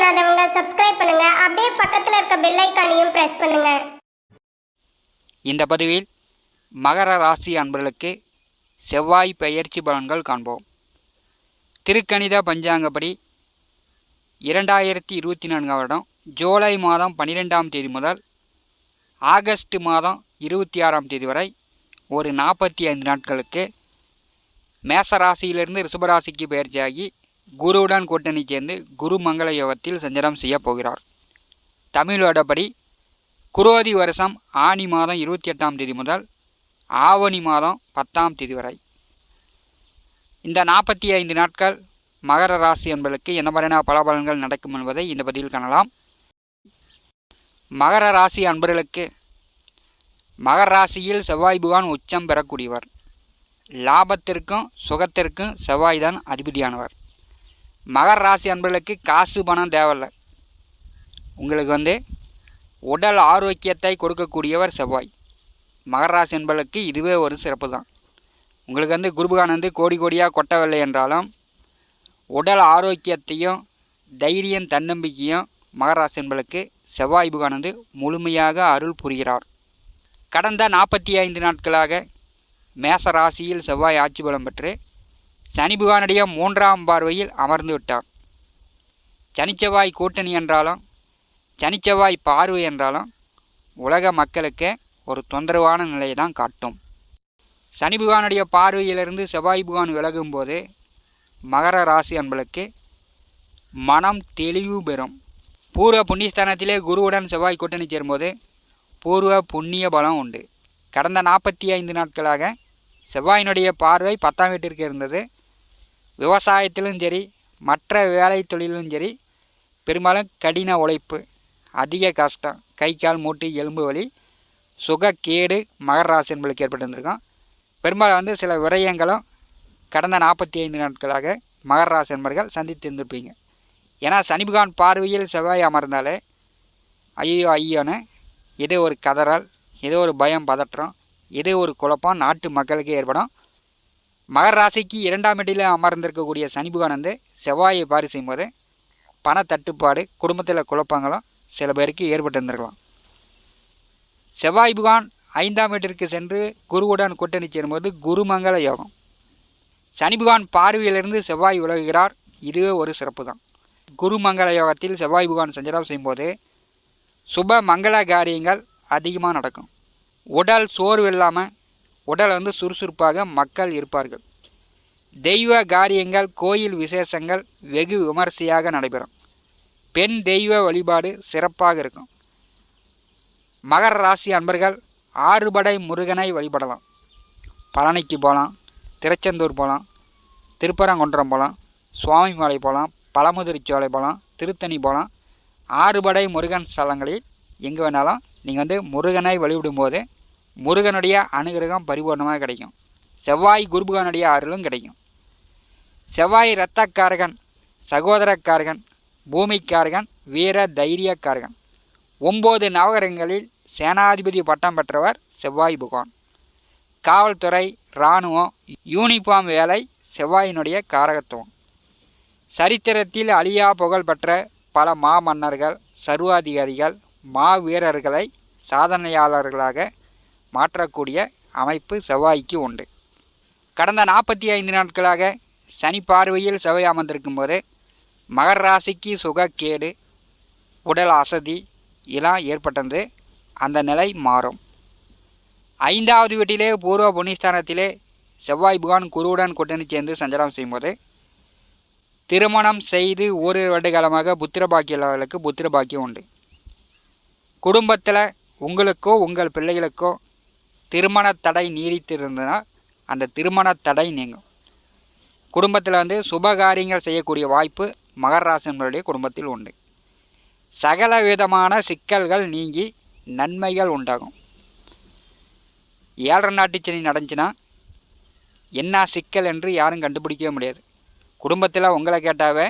பண்ணாதவங்க சப்ஸ்கிரைப் பண்ணுங்க. அப்படியே பக்கத்தில் இருக்க பெல் ஐக்கானையும் பிரஸ் பண்ணுங்க. இந்த பதிவில் மகர ராசி அன்பர்களுக்கு செவ்வாய் பெயர்ச்சி பலன்கள் காண்போம். திருக்கணித பஞ்சாங்கப்படி இரண்டாயிரத்தி இருபத்தி நான்காம் வருடம் ஜூலை மாதம் பன்னிரெண்டாம் தேதி முதல் ஆகஸ்ட் மாதம் இருபத்தி ஆறாம் தேதி வரை ஒரு நாற்பத்தி ஐந்து நாட்களுக்கு மேச ராசியிலிருந்து ரிஷபராசிக்கு பயிற்சியாகி குருவுடன் கூட்டணி சேர்ந்து குரு மங்கள யோகத்தில் சஞ்சாரம் செய்யப் போகிறார். தமிழ் வருடப்படி குரோதி வருஷம் ஆனி மாதம் இருபத்தி எட்டாம் தேதி முதல் ஆவணி மாதம் பத்தாம் தேதி வரை. இந்த நாற்பத்தி ஐந்து நாட்கள் மகர ராசி என்பதற்கு என்ன மாதிரியான பலபலன்கள் நடக்கும் என்பதை இந்த பதிவில் காணலாம். மகர ராசி அன்பர்களுக்கு மகர ராசியில் செவ்வாய் பகவான் உச்சம் பெறக்கூடியவர். லாபத்திற்கும் சுகத்திற்கும் செவ்வாய் தான் அதிபதியானவர். மகர ராசி அன்பர்களுக்கு காசு பணம் தேவையில்லை. உங்களுக்கு வந்து உடல் ஆரோக்கியத்தை கொடுக்கக்கூடியவர் செவ்வாய். மகர ராசி அன்பர்களுக்கு இதுவே ஒரு சிறப்பு தான் உங்களுக்கு வந்து குருபகான் வந்து கோடி கோடியாக கொட்டவில்லை என்றாலும் உடல் ஆரோக்கியத்தையும் தைரியம் தன்னம்பிக்கையும் மகராசி என்பளுக்கு செவ்வாய் புகான் வந்து முழுமையாக அருள் புரிகிறார். கடந்த நாற்பத்தி ஐந்து நாட்களாக மேச ராசியில் செவ்வாய் ஆட்சி பலம் பெற்று சனி புகானுடைய மூன்றாம் பார்வையில் அமர்ந்து விட்டார். சனிச்செவ்வாய் கூட்டணி என்றாலும் சனிச்செவ்வாய் பார்வை என்றாலும் உலக மக்களுக்கு ஒரு தொந்தரவான நிலையை தான் காட்டும். சனி புகானுடைய பார்வையிலிருந்து செவ்வாய் புகான் விலகும்போது மகர ராசி அன்பளுக்கு மனம் தெளிவு பெறும். பூர்வ புண்ணியஸ்தானத்திலே குருவுடன் செவ்வாய் கூட்டணி சேரும்போது பூர்வ புண்ணிய பலம் உண்டு. கடந்த நாற்பத்தி ஐந்து நாட்களாக செவ்வாயினுடைய பார்வை பத்தாம் வீட்டிற்கு இருந்தது. விவசாயத்திலும் சரி மற்ற வேலை தொழிலும் சரி பெரும்பாலும் கடின உழைப்பு அதிக கஷ்டம் கை கால் மூட்டு எலும்பு வலி சுகக்கேடு மகர ராசி என்பளுக்கு ஏற்பட்டிருந்திருக்கும். பெரும்பாலும் வந்து சில விரயங்களும் கடந்த நாற்பத்தி ஐந்து நாட்களாக மகர ராசி என்பர்கள் சந்தித்திருந்திருப்பீங்க ஏன்னா சனிபகான் பார்வையில் செவ்வாய் அமர்ந்தாலே ஐயோ ஐயோன்னு ஏதோ ஒரு கதறல் ஏதோ ஒரு பயம் பதற்றம் ஏதோ ஒரு குழப்பம் நாட்டு மக்களுக்கு ஏற்படும். மகர ராசிக்கு இரண்டாம் இடையில் அமர்ந்திருக்கக்கூடிய சனிபகான் வந்து செவ்வாயை பாரி செய்யும்போது பண தட்டுப்பாடு குடும்பத்தில் குழப்பங்களும் சில பேருக்கு ஏற்பட்டிருந்திருக்கலாம் செவ்வாய் புகான் ஐந்தாம் வீட்டிற்கு சென்று குருவுடன் கூட்டணி சேரும்போது குருமங்கள யோகம். சனிபுகான் பார்வையிலிருந்து செவ்வாய் உலகுகிறார் இதுவே ஒரு சிறப்பு தான் குருமங்கள யோகத்தில் செவ்வாய் புகான் சஞ்சலம் செய்யும்போது சுப மங்கள காரியங்கள் அதிகமாக நடக்கும். உடல் சோர்வு இல்லாமல் உடல் வந்து சுறுசுறுப்பாக மக்கள் இருப்பார்கள். தெய்வ காரியங்கள் கோயில் விசேஷங்கள் வெகு விமரிசையாக நடைபெறும். பெண் தெய்வ வழிபாடு சிறப்பாக இருக்கும். மகர ராசி அன்பர்கள் ஆறுபடை முருகனை வழிபடலாம். பழனிக்கு போகலாம் திருச்செந்தூர் போகலாம் திருப்பரங்குன்றம் போகலாம் சுவாமிமலை போகலாம் பழமுதிர்ச்சோலை போகலாம் திருத்தணி போகலாம். ஆறுபடை முருகன் ஸ்தலங்களில் எங்கே வேணாலும் நீங்கள் வந்து முருகனை வழிபடும்போது முருகனுடைய அனுகிரகம் பரிபூர்ணமாக கிடைக்கும். செவ்வாய் குருபுகனுடைய அருளும் கிடைக்கும். செவ்வாய் இரத்தக்காரகன் சகோதரக்காரகன் பூமிக்காரகன் வீர தைரியக்காரகன். ஒம்பது நவகரங்களில் சேனாதிபதி பட்டம் பெற்றவர் செவ்வாய் புகான் காவல்துறை இராணுவம் யூனிஃபார்ம் வேலை செவ்வாயினுடைய காரகத்துவம். சரித்திரத்தில் அழியா புகழ் பெற்ற பல மாமன்னர்கள் சர்வாதிகாரிகள் மாவீரர்களை சாதனையாளர்களாக மாற்றக்கூடிய அமைப்பு செவ்வாய்க்கு உண்டு. கடந்த நாற்பத்தி ஐந்து நாட்களாக சனி பார்வையில் செவ்வாய் அமர்ந்திருக்கும் போது மகர ராசிக்கு சுகக்கேடு உடல் அசதி இதெல்லாம் ஏற்பட்டது. அந்த நிலை மாறும். ஐந்தாவது வீட்டிலே பூர்வ புண்ணியஸ்தானத்திலே செவ்வாய் புகான் குருவுடன் கூட்டணி சேர்ந்து சஞ்சாரம் செய்யும்போது திருமணம் செய்து ஒரு வருடகாலமாக புத்திர பாக்கியர்களுக்கு புத்திர பாக்கியம் உண்டு. குடும்பத்தில் உங்களுக்கோ உங்கள் பிள்ளைகளுக்கோ திருமண தடை நீடித்திருந்ததுன்னா அந்த திருமண தடை நீங்கும். குடும்பத்தில் வந்து சுபகாரியங்கள் செய்யக்கூடிய வாய்ப்பு மகராசன்களுடைய குடும்பத்தில் உண்டு. சகல விதமான சிக்கல்கள் நீங்கி நன்மைகள் உண்டாகும். ஏழரை நாட்டு சனி நடந்துச்சுன்னா என்ன சிக்கல் என்று யாரும் கண்டுபிடிக்கவே முடியாது. குடும்பத்தில் உங்களை கேட்டாவே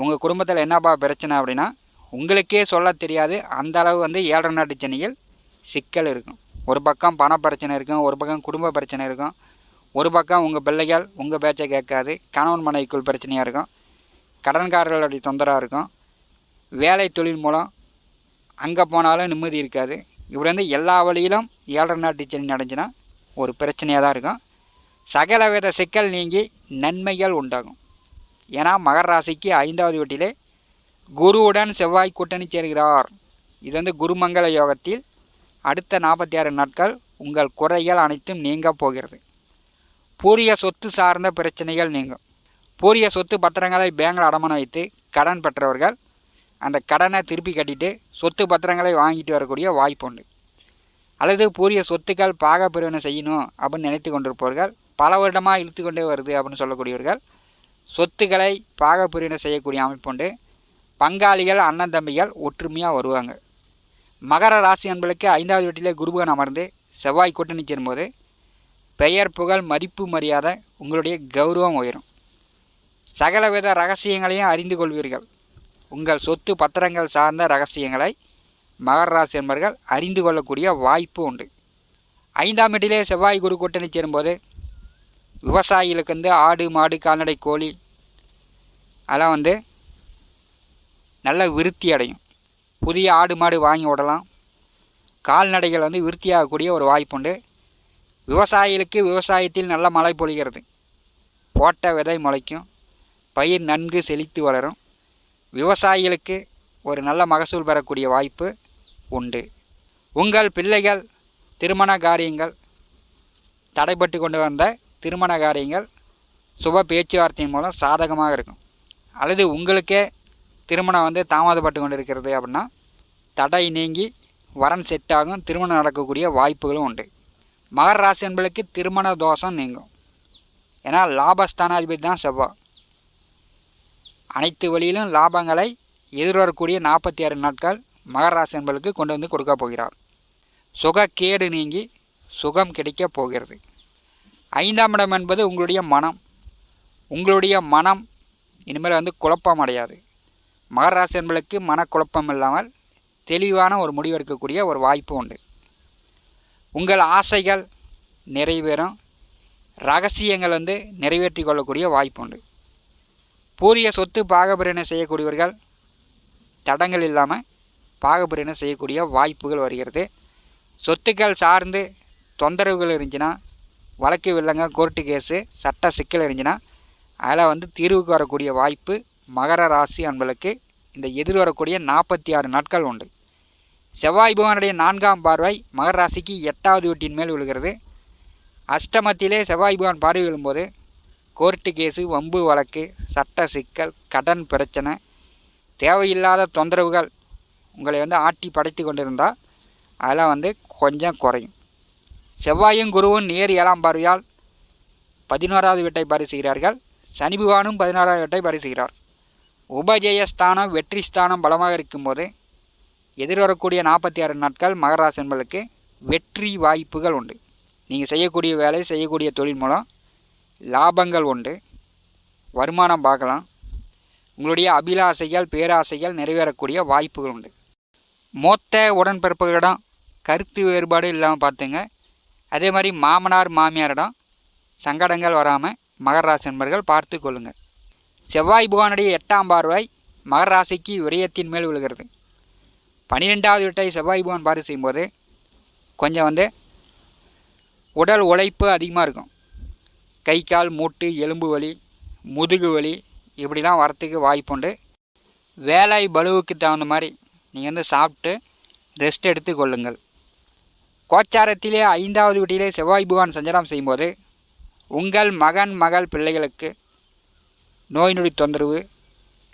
உங்கள் குடும்பத்தில் என்னப்பா பிரச்சனை அப்படின்னா உங்களுக்கே சொல்ல தெரியாது. அந்த அளவு வந்து ஏழரை நாட்டு சனியில் சிக்கல் இருக்கும். ஒரு பக்கம் பண பிரச்சனை இருக்கும் ஒரு பக்கம் குடும்ப பிரச்சனை இருக்கும். ஒரு பக்கம் உங்கள் பிள்ளைகள் உங்கள் பேச்சை கேட்காது கணவன் மனைவிக்குள் பிரச்சனையாக இருக்கும். கடன்காரர்களுடைய தொந்தரவாக இருக்கும். வேலை தொழில் மூலம் அங்கே போனாலும் நிம்மதி இருக்காது. இப்படி வந்து எல்லா வழியிலும் ஏழரை நாட்டு சனி நடந்துச்சுன்னா ஒரு பிரச்சனையாக தான் இருக்கும். சகலவித சிக்கல் நீங்கி நன்மைகள் உண்டாகும். ஏன்னா மகர ராசிக்கு ஐந்தாவது வீட்டிலே குருவுடன் செவ்வாய் கூட்டணி சேர்கிறார். இது வந்து குருமங்கள யோகத்தில் அடுத்த நாற்பத்தி ஆறு நாட்கள் உங்கள் குறைகள் அனைத்தும் நீங்க போகிறது. பூரிய சொத்து சார்ந்த பிரச்சனைகள் நீங்கும். பூரிய சொத்து பத்திரங்களை பேங்கில் அடமானம் வைத்து கடன் பெற்றவர்கள் அந்த கடனை திருப்பி கட்டிட்டு சொத்து பத்திரங்களை வாங்கிட்டு வரக்கூடிய வாய்ப்பு உண்டு. அல்லது பூரிய சொத்துக்கள் பாக பிரிவினை செய்யணும் அப்படின்னு நினைத்து கொண்டிருப்பவர்கள் பல வருடமாக இழுத்து கொண்டே வருது அப்படின்னு சொல்லக்கூடியவர்கள் சொத்துக்களை பாக பிரிவினை செய்யக்கூடிய அமைப்பு உண்டு. பங்காளிகள் அண்ணன் தம்பிகள் ஒற்றுமையாக வருவாங்க. மகர ராசி அன்பளுக்கு ஐந்தாவது வீட்டிலே குருபகன் அமர்ந்து செவ்வாய் கூட்டணி சேரும்போது பெயர் புகழ் மதிப்பு மரியாதை உங்களுடைய கௌரவம் உயரும். சகலவித ரகசியங்களையும் அறிந்து கொள்வீர்கள். உங்கள் சொத்து பத்திரங்கள் சார்ந்த ரகசியங்களை மகர ராசி என்பர்கள் அறிந்து கொள்ளக்கூடிய வாய்ப்பு உண்டு. ஐந்தாம் வீட்டிலே செவ்வாய் குரு கூட்டணி சேரும்போது விவசாயிகளுக்கு வந்து ஆடு மாடு கால்நடை கோழி அதெல்லாம் வந்து நல்ல விருத்தி அடையும். புதிய ஆடு மாடு வாங்கி விடலாம் கால்நடைகள் வந்து விருத்தியாகக்கூடிய ஒரு வாய்ப்புண்டு விவசாயிகளுக்கு விவசாயத்தில் நல்ல மழை பொழிகிறது. போட்ட விதை முளைக்கும். பயிர் நன்கு செழித்து வளரும். விவசாயிகளுக்கு ஒரு நல்ல மகசூல் பெறக்கூடிய வாய்ப்பு உண்டு. உங்கள் பிள்ளைகள் திருமண காரியங்கள் தடைப்பட்டு கொண்டு வந்த திருமண காரியங்கள் சுப பேச்சுவார்த்தையின் மூலம் சாதகமாக இருக்கும். அல்லது உங்களுக்கே திருமணம் வந்து தாமதப்பட்டு கொண்டு இருக்கிறது அப்படின்னா தடை நீங்கி வரன் செட் ஆகும் திருமணம் நடக்கக்கூடிய வாய்ப்புகளும் உண்டு. மகர ராசி என்பளுக்கு திருமண தோஷம் நீங்கும். ஏன்னா லாபஸ்தானாதிபதி தான் செவ்வாய் அனைத்து வழியிலும் லாபங்களை எதிர்வரக்கூடிய நாற்பத்தி ஆறு நாட்கள் மகர ராசி என்பளுக்கு கொண்டு வந்து கொடுக்க போகிறார் சுகக்கேடு நீங்கி சுகம் கிடைக்கப் போகிறது. ஐந்தாம் இடம் என்பது உங்களுடைய மனம். உங்களுடைய மனம் இனிமேல் வந்து குழப்பம் அடையாது. மகர என்பளுக்கு மனக்குழப்பம் இல்லாமல் தெளிவான ஒரு முடிவெடுக்கக்கூடிய ஒரு வாய்ப்பு உண்டு. உங்கள் ஆசைகள் நிறைவேறும். ரகசியங்கள் வந்து நிறைவேற்றி கொள்ளக்கூடிய வாய்ப்பு உண்டு. பூரிய சொத்து பாகபிரிவினை செய்யக்கூடியவர்கள் தடங்கள் இல்லாமல் பாகபிரிவினை செய்யக்கூடிய வாய்ப்புகள் வருகிறது. சொத்துக்கள் சார்ந்து தொந்தரவுகள் இருந்துச்சுன்னா வழக்கு வில்லங்க கோர்ட்டு கேஸு சட்ட சிக்கல் இருந்துச்சுன்னா அதில் வந்து தீர்வுக்கு வரக்கூடிய வாய்ப்பு மகர ராசி அன்பளுக்கு இந்த எதிர் வரக்கூடிய நாற்பத்தி ஆறு நாட்கள் உண்டு. செவ்வாய் பகவானுடைய நான்காம் பார்வை மகர ராசிக்கு எட்டாவது வீட்டின் மேல் விழுகிறது. அஷ்டமத்திலே செவ்வாய் பகவான் பார்வை விழும்போது கோர்ட்டு கேஸு வம்பு வழக்கு சட்ட சிக்கல் கடன் பிரச்சனை தேவையில்லாத தொந்தரவுகள் உங்களை வந்து ஆட்டி படைத்து கொண்டிருந்தால் அதெல்லாம் வந்து கொஞ்சம் குறையும். செவ்வாயும் குருவும் நேர் ஏழாம் பார்வையால் பதினோராவது வீட்டை பரிசுகிறார்கள் சனி பகவானும் பதினோராவது வீட்டை பரிசுகிறார் செய்கிறார் உபஜெயஸ்தானம் வெற்றி ஸ்தானம் பலமாக இருக்கும்போது எதிர்வரக்கூடிய நாற்பத்தி ஆறு நாட்கள் மகராசி என்பளுக்கு வெற்றி வாய்ப்புகள் உண்டு. நீங்கள் செய்யக்கூடிய வேலை செய்யக்கூடிய தொழில் மூலம் லாபங்கள் உண்டு. வருமானம் பார்க்கலாம். உங்களுடைய அபிலாசைகள் பேராசைகள் நிறைவேறக்கூடிய வாய்ப்புகள் உண்டு. மொத்த உடன்பிறப்புகளிடம் கருத்து வேறுபாடு இல்லாமல் பார்த்துங்க. அதே மாதிரி மாமனார் மாமியாரிடம் சங்கடங்கள் வராமல் மகர ராசி பார்த்து கொள்ளுங்கள் செவ்வாய் புகானுடைய எட்டாம் பார்வை மகர ராசிக்கு விரயத்தின் மேல் விழுகிறது. பன்னிரெண்டாவது வீட்டை செவ்வாய் புகான் பார்வை செய்யும்போது கொஞ்சம் வந்து உடல் உழைப்பு அதிகமாக இருக்கும். கை கால் மூட்டு எலும்பு வலி முதுகு வலி இப்படிலாம் வரத்துக்கு வாய்ப்புண்டு வேலை பலுவுக்கு தகுந்த மாதிரி நீங்கள் வந்து சாப்பிட்டு ரெஸ்ட் எடுத்து கொள்ளுங்கள். கோச்சாரத்திலே ஐந்தாவது வீட்டிலே செவ்வாய் புகான் சஞ்சலம் செய்யும்போது உங்கள் மகன் மகள் பிள்ளைகளுக்கு நோய் நொடி தொந்தரவு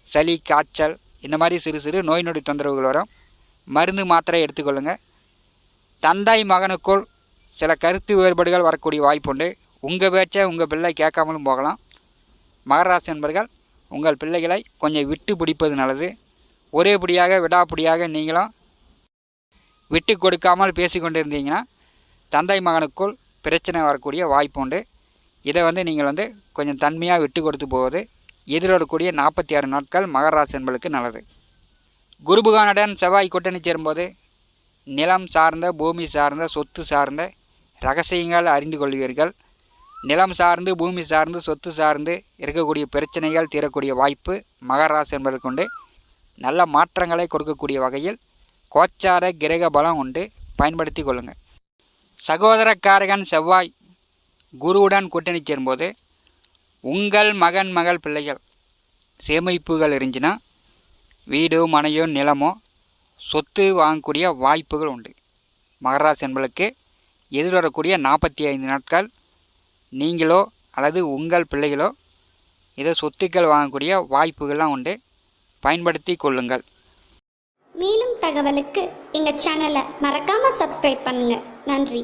சளி காய்ச்சல் இந்த மாதிரி சிறு சிறு நோய் நொடி தொந்தரவுகள் வரும். மருந்து மாத்திரை எடுத்துக்கொள்ளுங்கள் தந்தாய் மகனுக்குள் சில கருத்து வேறுபாடுகள் வரக்கூடிய வாய்ப்புண்டு உங்கள் பேச்சை உங்கள் பிள்ளை கேட்காமலும் போகலாம். மகராசி நண்பர்கள் உங்கள் பிள்ளைகளை கொஞ்சம் விட்டு பிடிப்பது நல்லது. ஒரேபடியாக படியாக நீங்களும் விட்டு கொடுக்காமல் பேசி கொண்டிருந்தீங்கன்னா தந்தை மகனுக்குள் பிரச்சனை வரக்கூடிய வாய்ப்பு உண்டு. இதை வந்து நீங்கள் வந்து கொஞ்சம் தன்மையாக விட்டு கொடுத்து போவது எதிர்வரக்கூடிய நாற்பத்தி ஆறு நாட்கள் மகராசி என்பளுக்கு நல்லது. குருபுகானுடன் செவ்வாய் கூட்டணி சேரும்போது நிலம் சார்ந்த பூமி சார்ந்த சொத்து சார்ந்த ரகசியங்கள் அறிந்து கொள்வீர்கள். நிலம் சார்ந்து பூமி சார்ந்து சொத்து சார்ந்து இருக்கக்கூடிய பிரச்சனைகள் தீரக்கூடிய வாய்ப்பு மகராசி என்பதற்கு உண்டு. நல்ல மாற்றங்களை கொடுக்கக்கூடிய வகையில் கோச்சார கிரக பலம் உண்டு. பயன்படுத்தி கொள்ளுங்கள் சகோதரக்காரகன் செவ்வாய் குருவுடன் கூட்டணி சேரும்போது உங்கள் மகன் மகள் பிள்ளைகள் சேமிப்புகள் இருந்துச்சுன்னா வீடு மனையோ நிலமோ சொத்து வாங்கக்கூடிய வாய்ப்புகள் உண்டு. மகராசி என்பளுக்கு எதிர்வரக்கூடிய நாற்பத்தி ஐந்து நாட்கள் நீங்களோ அல்லது உங்கள் பிள்ளைகளோ ஏதோ சொத்துக்கள் வாங்கக்கூடிய வாய்ப்புகள்லாம் உண்டு. பயன்படுத்தி கொள்ளுங்கள். மேலும் தகவலுக்கு எங்கள் சேனலை மறக்காமல் சப்ஸ்கிரைப் பண்ணுங்கள் நன்றி.